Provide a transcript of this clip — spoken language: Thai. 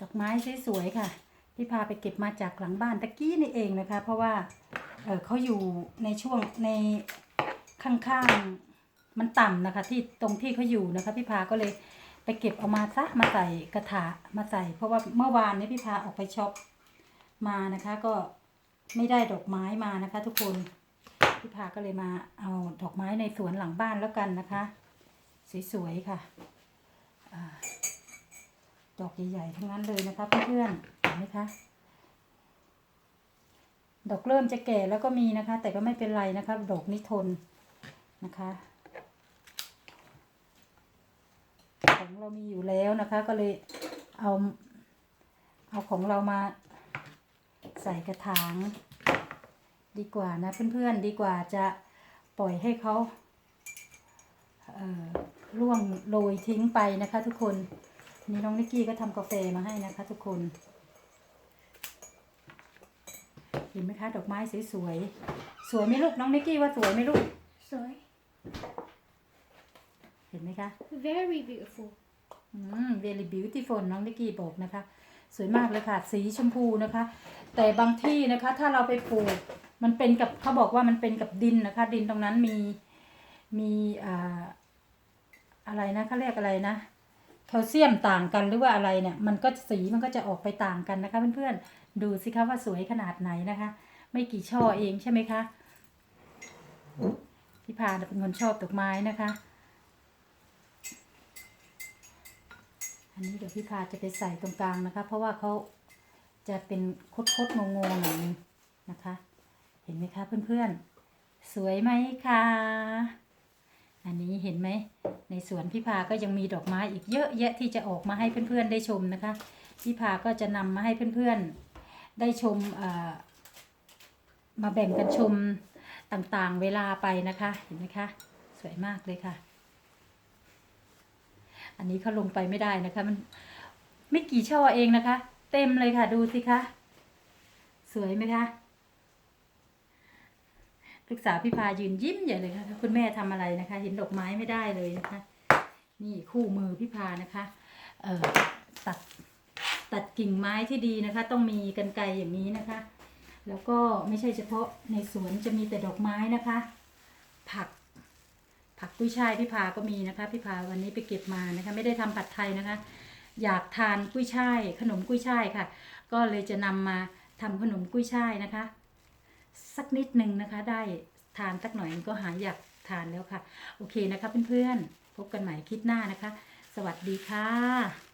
ดอกไม้สวยๆค่ะ ที่พาไปเก็บมาจากหลังบ้านตะกี้นี่เองนะคะ เพราะว่าเเขาอยู่ในช่วงในข้างๆมันต่ำนะคะ ที่ตรงที่เขาอยู่นะคะพี่พาก็เลยไปเก็บเอามาซะมาใส่กระถามาใส่ เพราะว่าเมื่อวานนี้พี่พาออกไปช็อปมานะคะ ก็ไม่ได้ดอกไม้มานะคะ ทุกคนพี่พาก็เลยมาเอาดอกไม้ในสวนหลังบ้านแล้วกันนะคะ สวยๆค่ะ ดอกใหญ่ๆทั้งนั้นเลยนะคะเพื่อนๆเห็นไหมคะ ดอกเริ่มจะแก่แล้วก็มีนะคะ แต่ก็ไม่เป็นไรนะคะ ดอกนี้ทนนะคะของเรามีอยู่แล้วนะคะ ก็เลยเอาเอาของเรามาใส่กระถาง ดีกว่านะเพื่อนๆดีกว่าจะปล่อยให้เขาเอ่อร่วงโรยทิ้งไปนะคะทุกคน นี่น้องนิกกี้ก็ทำกาแฟมาให้นะคะ ทุกคน เห็นไหมคะ ดอกไม้สวยๆ สวยไหมลูกน้องนิกกี้ว่าสวยไหมลูก Sorry. เห็นไหมคะ Very beautiful. อืม very beautiful น้องนิกกี้บอกนะคะ สวยมากเลยค่ะ สีชมพูนะคะ แต่บางที่นะคะ ถ้าเราไปปลูก มันเป็นกับเขาบอกว่ามันเป็นกับดินนะคะ ดินตรงนั้นมีมีอ่าอะไรนะเขาเรียกอะไรนะ แคลเซียมต่างกันหรือว่าอะไรเนี่ย มันก็สีมันก็จะออกไปต่างกันนะคะ เพื่อนๆ ดูสิคะว่าสวยขนาดไหนนะคะ ไม่กี่ช่อเองใช่ไหมคะพี่พาเป็นคนชอบดอกไม้นะคะ อันนี้เดี๋ยวพี่พาจะไปใส่ตรงกลางนะคะ เพราะว่าเขาจะเป็นคดคดๆงงๆหน่อยนึงนะคะ เห็นไหมคะเพื่อนๆ สวยไหมคะ อันนี้เห็นไหม ในสวนพี่พาก็ยังมีดอกไม้อีกเยอะแยะที่จะออกมาให้เพื่อนๆได้ชมนะคะ พี่พาก็จะนำมาให้เพื่อนๆได้ชมมาแบ่งกันชมต่างๆเวลาไปนะคะ เห็นไหมคะ สวยมากเลยค่ะ อันนี้เขาลงไปไม่ได้นะคะ มันไม่กี่ช่อเองนะคะ เต็มเลยค่ะดูสิคะ สวยไหมคะ ลูกสาวพี่พายืนยิ้มใหญ่เลยค่ะคุณแม่ทำอะไรนะคะ เห็นดอกไม้ไม่ได้เลยนะคะ นี่คู่มือพี่พานะคะเอ่อตัดตัดกิ่งไม้ที่ดีนะคะ ต้องมีกันไกรอย่างนี้นะคะ แล้วก็ไม่ใช่เฉพาะในสวนจะมีแต่ดอกไม้นะคะ ผัก ผักกุ้ยช่ายพี่พาก็มีนะคะพี่พาวันนี้ไปเก็บมานะคะ ไม่ได้ทำผัดไทยนะคะ อยากทานกุ้ยช่ายขนมกุ้ยช่ายค่ะ ก็เลยจะนำมาทำขนมกุ้ยช่ายนะคะ สักนิดหนึ่งนะคะ ได้ทานสักหน่อยก็หายอยากทานแล้วค่ะ โอเคนะคะเพื่อนๆพบกันใหม่คลิปหน้านะคะ สวัสดีค่ะ